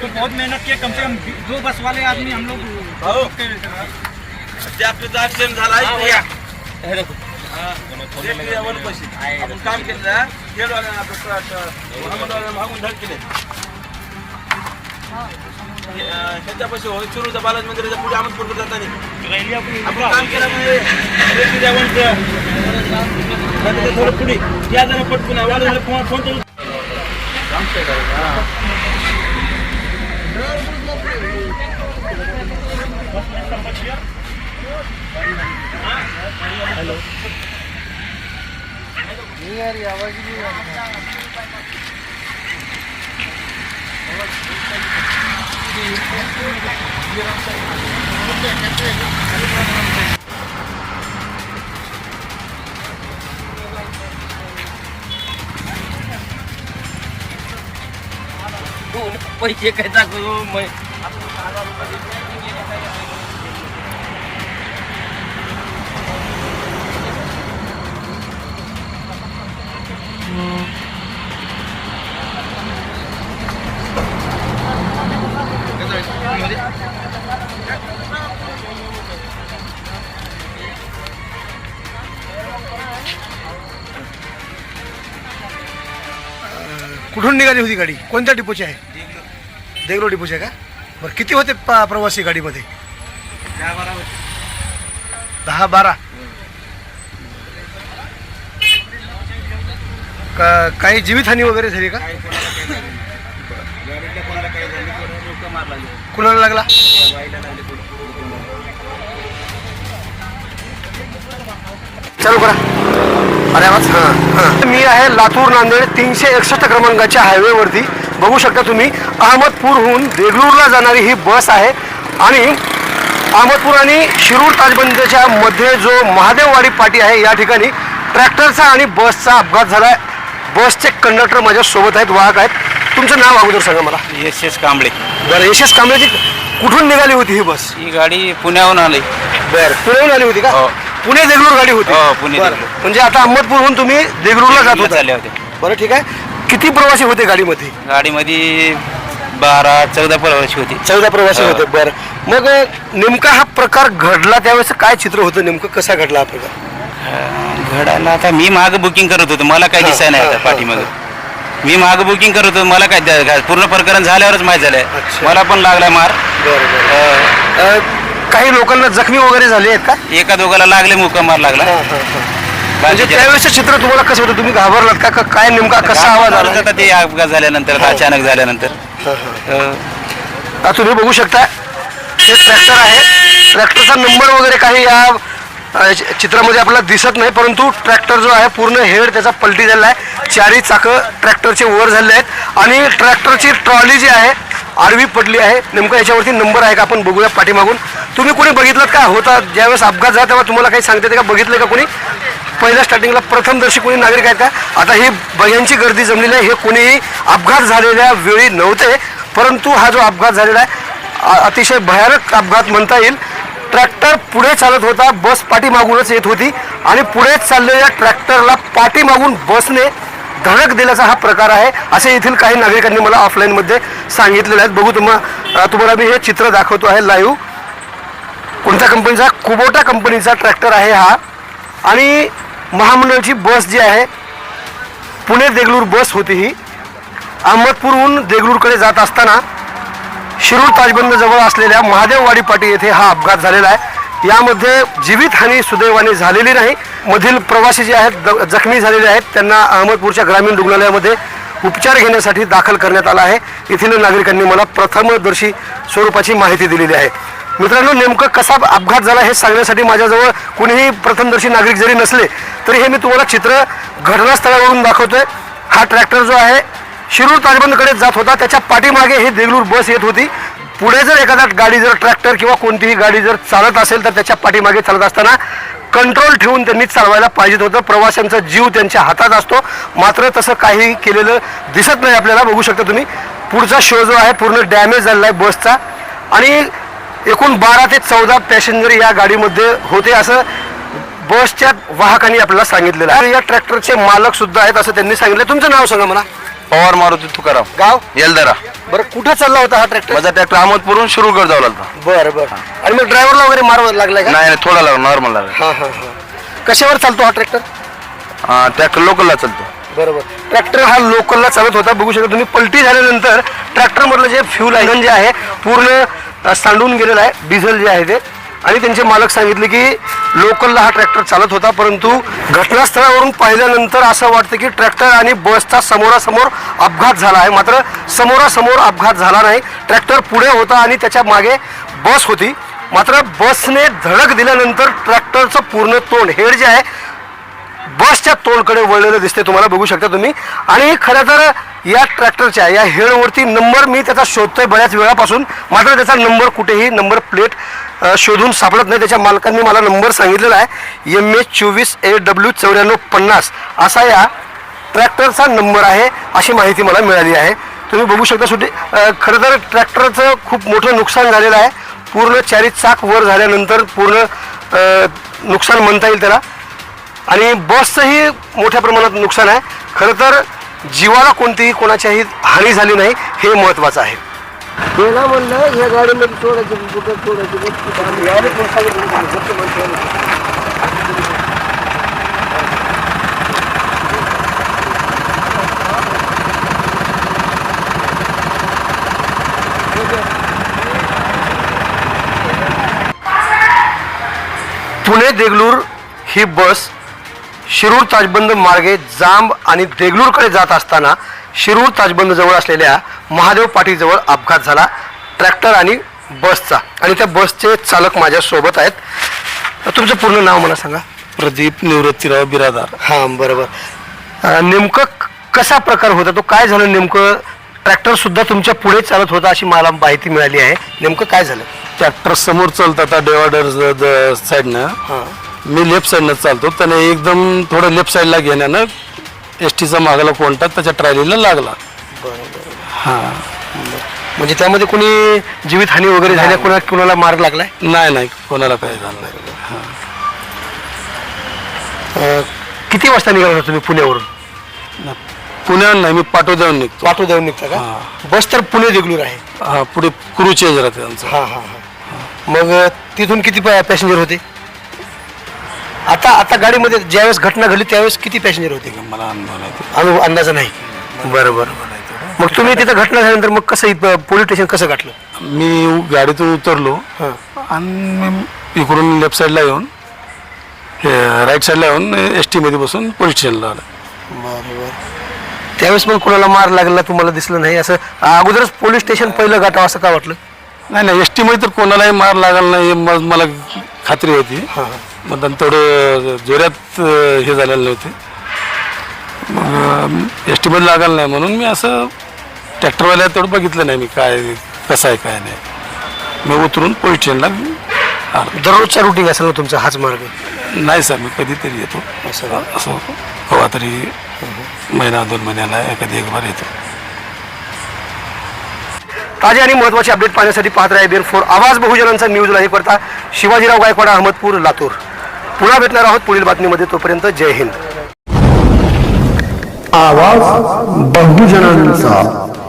तो बहुत मेहनत किए कम से कम दो बस वाले आदमी हम लोग काम केलं केले. हे, अं, ह्याच्यापाशी होय शिरूरच्या बालाजी मंदिराच्या पुढे अहमदपूर जाताना. आपण काम केल्यामुळे ते क्रिया वनचं. आता ते थोडं पुढे. या जरा पटकून झालं फोन फोन करून पैसे काय टाकू मग कुठून निघाली होती गाडी? कोणत्या डिपोची आहे? देगलो डिपोची आहे का? बरं किती होते प- प्रवासी गाडीमध्ये? दहा बारा का काही जीवितहानी वगैरे झाली का? कोणाला लागला? चालू करा. अरे आवाज. हां हां. मी आहे लातूर नांदेड तीनशे एकसष्ट क्रमांकाच्या हायवेवरती बघू शकता तुम्ही अहमदपूरहून देगलूरला जाणारी ही बस आहे. आणि अहमदपूर आणि शिरूर ताजबंदीच्या मध्ये जो महादेववाडी पाटी आहे या ठिकाणी ट्रॅक्टरचा आणि बसचा अपघात झाला आहे बसचे कंडक्टर माझ्या सोबत आहेत वाहक आहेत. तुमचं नाव अगोदर सांगा मला. S S Kamble. बरं यशस कांबळेची कुठून निघाली होती ही बस? ही गाडी पुण्याहून आली. बरं पुण्याहून आली होती का? हो. पुणे देगलूर गाडी होती. हो, पुणे बरं. देगलूर. म्हणजे आता अहमदपूरहून तुम्ही देगलूरला जात होता. होते. बरं ठीक आहे. किती प्रवासी होते गाडीमध्ये? गाडीमध्ये बारा चौदा प्रवासी होती. चौदा प्रवासी हो. होते बरं. मग नेमका हा प्रकार घडला त्यावेळेस काय चित्र होतं? नेमकं कसा घडला हा प्रकार? घडायला आता मी माग बुकिंग करत होतो. मला काय दिसाय नाही आता पाठीमाग. मी माग बुकिंग करत होतो. मला काय द्या- काय पूर्ण प्रकरण झाल्यावरच माहीत झालंय. अच्छा. मला पण लागलाय मार. बरं अं, काही लोकांना जखमी वगैरे झाले आहेत का? एका दोघाला लागले मुका मार लागला म्हणजे त्यावेळेस चित्र तुम्हाला कसं होतं तुम्ही घाबरलात का? का काय नेमका कसा आवाज आला? आता ते अपघात झाल्यानंतर हो. अचानक झाल्यानंतर. अं, तुम्ही बघू शकता हे ट्रॅक्टर आहे. ट्रॅक्टरचा नंबर वगैरे काही या अ, चि- चित्रामध्ये आपल्याला दिसत नाही परंतु ट्रॅक्टर जो आहे पूर्ण हेड त्याचा पलटी झालेला आहे. चारही चाकं ट्रॅक्टरचे वर झाले आहेत. आणि ट्रॅक्टरची ट्रॉली जी आहे आडवी पडली आहे. नेमकं याच्यावरती नंबर आहे का? आपण बघूया पाठीमागून. तुम्ही कोणी बघितलं का? होता ज्यावेळेस अपघात झाला तेव्हा तुम्हाला काही सांगते का? बघितलं का कोणी? पहिल्या स्टार्टिंगला प्रथमदर्शी कोणी नागरिक आहेत का? आता ही बयांची गर्दी जमलेली आहे. हे कोणीही अपघात झालेल्या वेळी नव्हते परंतु हा जो अपघात झालेला आहे अतिशय भयानक अपघात म्हणता येईल. ट्रॅक्टर पुढे चालत होता बस पाठीमागूनच येत होती आणि पुढे चाललेल्या ट्रॅक्टरला पाठीमागून बसने धडक दिल्याचा हा प्रकार आहे असे येथील काही नागरिकांनी मला ऑफलाईनमध्ये सांगितलेले आहेत बघू तुम्हा तुम्हाला मी हे चित्र दाखवतो आहे लाईव्ह कोणत्या कंपनीचा कुबोटा कंपनीचा ट्रॅक्टर आहे हा. आणि महामंडळची बस जी आहे पुणे देगलूर बस होती ही. अहमदपूरहून देगलूरकडे जात असताना शिरूर ताजबंद जवळ असलेल्या महादेववाडी पाटी येथे हा अपघात झालेला आहे. यामध्ये जीवितहानी सुदैवाने झालेली नाही. मधील प्रवासी जे आहेत जखमी झालेले आहेत त्यांना अहमदपूरच्या ग्रामीण रुग्णालयामध्ये उपचार घेण्यासाठी दाखल करण्यात आला आहे. येथील नागरिकांनी मला प्रथमदर्शी स्वरूपाची माहिती दिलेली आहे. मित्रांनो नेमकं कसा अपघात झाला हे सांगण्यासाठी माझ्याजवळ कुणीही प्रथमदर्शी नागरिक जरी नसले तरी हे मी तुम्हाला चित्र घटनास्थळावरून दाखवतोय. हा ट्रॅक्टर जो आहे शिरूर ताजबंदकडे जात होता. त्याच्या पाठीमागे ही देगलूर बस येत होती. पुढे जर एखादा गाडी जर ट्रॅक्टर किंवा कोणतीही गाडी जर चालत असेल तर त्याच्या पाठीमागे चालत असताना कंट्रोल ठेवून त्यांनी चालवायला पाहिजे होतं. प्रवाशांचा जीव त्यांच्या हातात असतो. मात्र तसं काही केलेलं दिसत नाही आपल्याला. बघू शकता तुम्ही. पुढचा शो जो आहे पूर्ण डॅमेज झालेला आहे बसचा. आणि एकूण बारा ते चौदा पॅसेंजर या गाडीमध्ये होते असं बसच्या वाहकांनी आपल्याला सांगितलेलं आहे. या ट्रॅक्टरचे मालक सुद्धा आहेत असं त्यांनी सांगितलं तुमचं नाव सांगा मला. पवार मारुती तुकाराम. गाव? येलदरा. बरं कुठं चालला होता हा ट्रॅक्टर? माझा ट्रॅक्टर अहमदपूरहून शिरूरगड जाऊ लागला. बरं बरं. आणि मग ड्रायव्हरला वगैरे मार लागलाय का? नाही नाही थोडा लागला नॉर्मल लागला. हा हा हा. कशावर चालतो हा ट्रॅक्टर? ट्रॅक्टर लोकलला चालतो. बरोबर ट्रॅक्टर हा लोकलला चालत होता. बघू शकता तुम्ही पलटी झाल्यानंतर ट्रॅक्टर मधलं जे फ्यूल इंधन जे आहे पूर्ण अ, सांडून गेलेलं आहे. डिझेल जे आहे ते. आणि त्यांचे मालक सांगितले की लोकलला हा ट्रॅक्टर चालत होता परंतु घटनास्थळावरून पाहिल्यानंतर असं वाटतं की ट्रॅक्टर आणि बसचा समोरासमोर अपघात झाला आहे. मात्र समोरासमोर अपघात झाला नाही. ट्रॅक्टर पुढे होता आणि त्याच्यामागे बस होती. मात्र बसने धडक दिल्यानंतर ट्रॅक्टरचं पूर्ण तोंड हेड जे आहे बसच्या तोंडकडे वळलेलं दिसते तुम्हाला बघू शकता तुम्ही. आणि खरं तर या ट्रॅक्टरच्या या हेडवरती नंबर मी त्याचा शोधतोय बऱ्याच वेळापासून. मात्र त्याचा नंबर कुठेही नंबर प्लेट शोधून सापडत नाही. त्याच्या मालकांनी मला नंबर सांगितलेला आहे. एम एच चोवीस ए डब्ल्यू चौऱ्याण्णव पन्नास असा या ट्रॅक्टरचा नंबर आहे अशी माहिती मला मिळाली आहे. तुम्ही बघू शकता सुटी खरं तर ट्रॅक्टरचं खूप मोठं नुकसान झालेलं आहे. पूर्ण चारी चाक वर झाल्यानंतर पूर्ण नुकसान म्हणता येईल त्याला. आणि बसचंही मोठ्या प्रमाणात नुकसान आहे. खरं तर जीवाला कोणतीही कोणाच्याही हानी झाली नाही हे महत्वाचं आहे. त्याला म्हणलं या गाडीमध्ये सोडायचं कुठं सोडायचं? पुणे देगलूर ही बस शिरूर ताजबंद मार्गे जांब आणि देगलूरकडे जात असताना शिरूर ताजबंद जवळ असलेल्या महादेव पाटीजवळ अपघात झाला. ट्रॅक्टर आणि बसचा आणि त्या बसचे चालक माझ्या सोबत आहेत. तुमचं पूर्ण नाव मला सांगा. प्रदीप निवृत्तीराव बिरादार. हां बरोबर. नेमकं कसा प्रकार होता? तो काय झालं नेमकं? ट्रॅक्टर सुद्धा तुमच्यापुढे चालत होता अशी मला माहिती मिळाली आहे. नेमकं काय झालं? ट्रॅक्टर समोर चालतात डिवायडर साईडनं. हां. मी लेफ्ट साईडनं चालतो. त्याने एकदम थोडं लेफ्ट साईडला घेण्यानं एस टीचा मागाला कोणता त्याच्या ट्रॅलीला लागला. म्हणजे त्यामध्ये कोणी जीवितहानी वगैरे झाल्या कोणा कोणाला मार लागलाय? नाही नाही. कोणाला काही झालं नाही. अं, किती वाजता निघाला होता तुम्ही पुण्यावरून? पुण्याहून नाही मी पाठव देऊन निघतो. पाठव देऊन निघता का? बस तर पुणे देगलूर आहे. हा पुढे क्रू चेंज राहते त्यांचं हा हा हा. मग तिथून किती पॅसेंजर होते? आता आता गाडीमध्ये ज्यावेळेस घटना घडली त्यावेळेस किती पॅसेंजर होते? मला अनुभव नाही ते. अनुभव अंदाजा नाही. बरं बरं. मग तुम्ही तिथं घटना झाल्यानंतर मग कसं इथं पोलीस स्टेशन कसं गाठलं? मी गाडीतून उतरलो आणि इकडून लेफ्ट साईडला येऊन राईट साईडला येऊन एस टीमध्ये बसून पोलीस स्टेशनला आलं. बरोबर त्यावेळेस मग कोणाला मार लागला तुम्हाला दिसलं नाही? असं अगोदरच पोलीस स्टेशन पहिलं गाठावं असं का वाटलं? नाही नाही एस टीमध्ये तर कोणालाही मार लागला नाही म- मला खात्री होती. मग तेवढं जोरात अं, हे झालेलं नव्हते. मग एस टीमध्ये लागायला नाही म्हणून मी असं ट्रॅक्टरवाल्या तेवढं बघितलं नाही मी काय कसं आहे काय नाही. मी उतरून पोलीस स्टेशनला दररोजचा रुटीन असेल ना तुमचा? हाच मार्ग नाही सर मी कधीतरी येतो. असं असं कवा तरी महिना दोन महिन्याला कधी एक बार येतो. ताजे आणि महत्त्वाचे अपडेट पाहण्यासाठी पाहत राहा बेर फोर आवाज बहुजनांचा न्यूज लाईव्ह करता शिवाजीराव गायकवाड अहमदपूर लातूर. पुन्हा भेटणार आहोत पुढील बातमीमध्ये तोपर्यंत जय हिंद. आवाज बहुजनांचा.